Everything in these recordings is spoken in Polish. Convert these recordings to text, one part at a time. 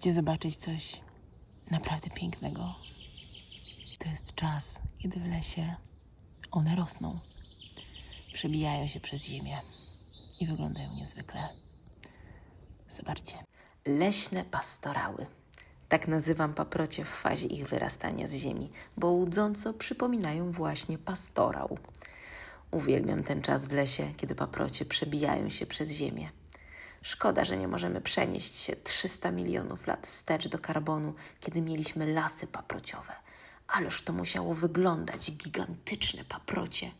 Chcecie zobaczyć coś naprawdę pięknego? To jest czas, kiedy w lesie one rosną. Przebijają się przez ziemię i wyglądają niezwykle. Zobaczcie. Leśne pastorały. Tak nazywam paprocie w fazie ich wyrastania z ziemi, bo łudząco przypominają właśnie pastorał. Uwielbiam ten czas w lesie, kiedy paprocie przebijają się przez ziemię. Szkoda, że nie możemy przenieść się 300 milionów lat wstecz do karbonu, kiedy mieliśmy lasy paprociowe. Ależ to musiało wyglądać gigantyczne paprocie.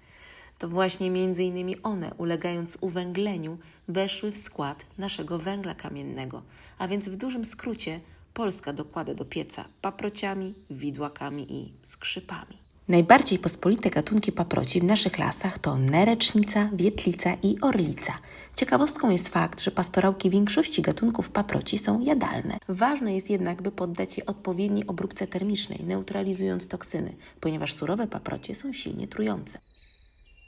To właśnie między innymi one, ulegając uwęgleniu, weszły w skład naszego węgla kamiennego, a więc w dużym skrócie Polska dokłada do pieca paprociami, widłakami i skrzypami. Najbardziej pospolite gatunki paproci w naszych lasach to nerecznica, wietlica i orlica. Ciekawostką jest fakt, że pastorałki większości gatunków paproci są jadalne. Ważne jest jednak, by poddać je odpowiedniej obróbce termicznej, neutralizując toksyny, ponieważ surowe paprocie są silnie trujące.